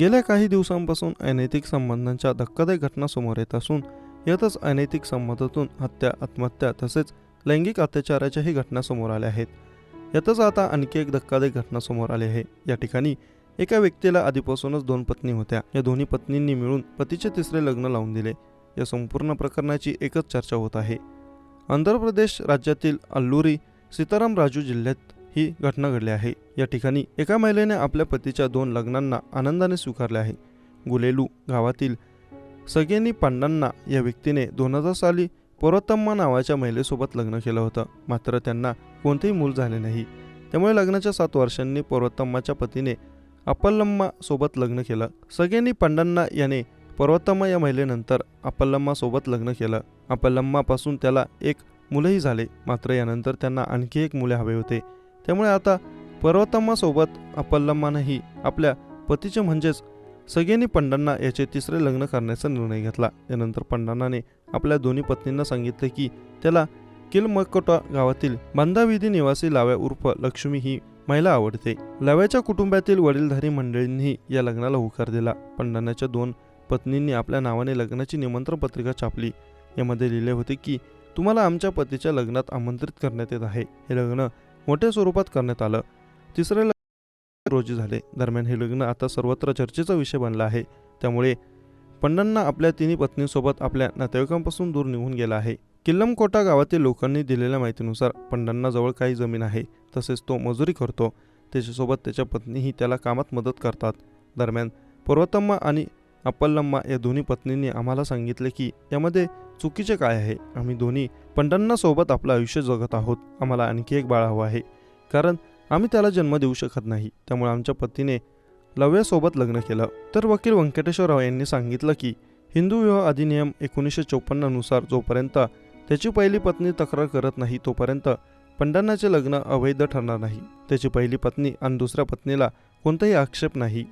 गेल्या काही दिवसांपासून अनैतिक संबंधांच्या धक्कादायक घटना समोर येत असून यातच अनैतिक संबंधातून हत्या आत्महत्या तसेच लैंगिक अत्याचाराच्याही घटना समोर आल्या आहेत. यातच आता आणखी एक धक्कादायक घटना समोर आली आहे. या ठिकाणी एका व्यक्तीला आधीपासूनच दोन पत्नी होत्या. या दोन्ही पत्नींनी मिळून पतीचे तिसरे लग्न लावून दिले. या संपूर्ण प्रकरणाची एकच चर्चा होत आहे. आंध्र प्रदेश राज्यातील अल्लुरी सीताराम राजू जिल्ह्यात ही घटना घडली आहे. या ठिकाणी एका महिलेने आपल्या पतीच्या दोन लग्नांना आनंदाने स्वीकारले आहे. गुलेलू गावातील सगेनी पांडांना या व्यक्तीने दोन हजार साली पर्वतम्मा नावाच्या महिलेसोबत लग्न केलं होतं. मात्र त्यांना कोणतेही मूल झाले नाही. त्यामुळे लग्नाच्या सात वर्षांनी पर्वतम्माच्या पतीने अप्पलम्मा सोबत लग्न केलं. सगेनी पांडांना याने पर्वतम्मा या महिलेनंतर अप्पलम्मा सोबत लग्न केलं. अप्पलम्मापासून त्याला एक मुलंही झाले. मात्र यानंतर त्यांना आणखी एक मुले हवे होते. त्यामुळे आता पर्वतम्मासोबत अप्पलम्मानंही आपल्या पतीचे म्हणजेच सगळ्यांनी पंडांना याचे तिसरे लग्न करण्याचा निर्णय घेतला. यानंतर पंडांनाने आपल्या दोन्ही पत्नींना सांगितले की त्याला किलमकोटा गावातील बांधाविधी निवासी लाव्या उर्फ लक्ष्मी ही महिला आवडते. लाव्याच्या कुटुंबातील वडीलधारी मंडळींनी या लग्नाला होकार दिला. पंडांनाच्या दोन पत्नींनी आपल्या नावाने लग्नाची निमंत्रण पत्रिका छापली. यामध्ये लिहिले होते की तुम्हाला आमच्या पतीच्या लग्नात आमंत्रित करण्यात येत आहे. हे लग्न मोठ्या स्वरूपात करण्यात आलं. तिसरे लग्न रोजी झाले. दरम्यान हे लग्न आता सर्वत्र चर्चेचा विषय बनला आहे. त्यामुळे पंडांना आपल्या तिन्ही पत्नींसोबत आपल्या नातेवाईकांपासून दूर निघून गेला आहे. किल्लमकोटा गावातील लोकांनी दिलेल्या माहितीनुसार पंडांना जवळ काही जमीन आहे. तसेच तो मजुरी करतो. त्याच्यासोबत त्याच्या पत्नीही त्याला कामात मदत करतात. दरम्यान पर्वतम्मा आणि अप्पलम्मा या दोन्ही पत्नींनी आम्हाला सांगितले की यामध्ये चुकीचे काय आहे? आम्ही दोन्ही पंडांना सोबत आपलं आयुष्य जगत आहोत. आम्हाला आणखी एक बाळ हवं आहे. कारण आम्ही त्याला जन्म देऊ शकत नाही. त्यामुळे आमच्या पतीने लव्यासोबत लग्न केलं. तर वकील व्यंकटेश्वरराव यांनी सांगितलं की हिंदू विवाह अधिनियम एकोणीसशे चोपन्ननुसार जोपर्यंत त्याची पहिली पत्नी तक्रार करत नाही तोपर्यंत पंडांनाचे लग्न अवैध ठरणार नाही. त्याची पहिली पत्नी आणि दुसऱ्या पत्नीला कोणताही आक्षेप नाही.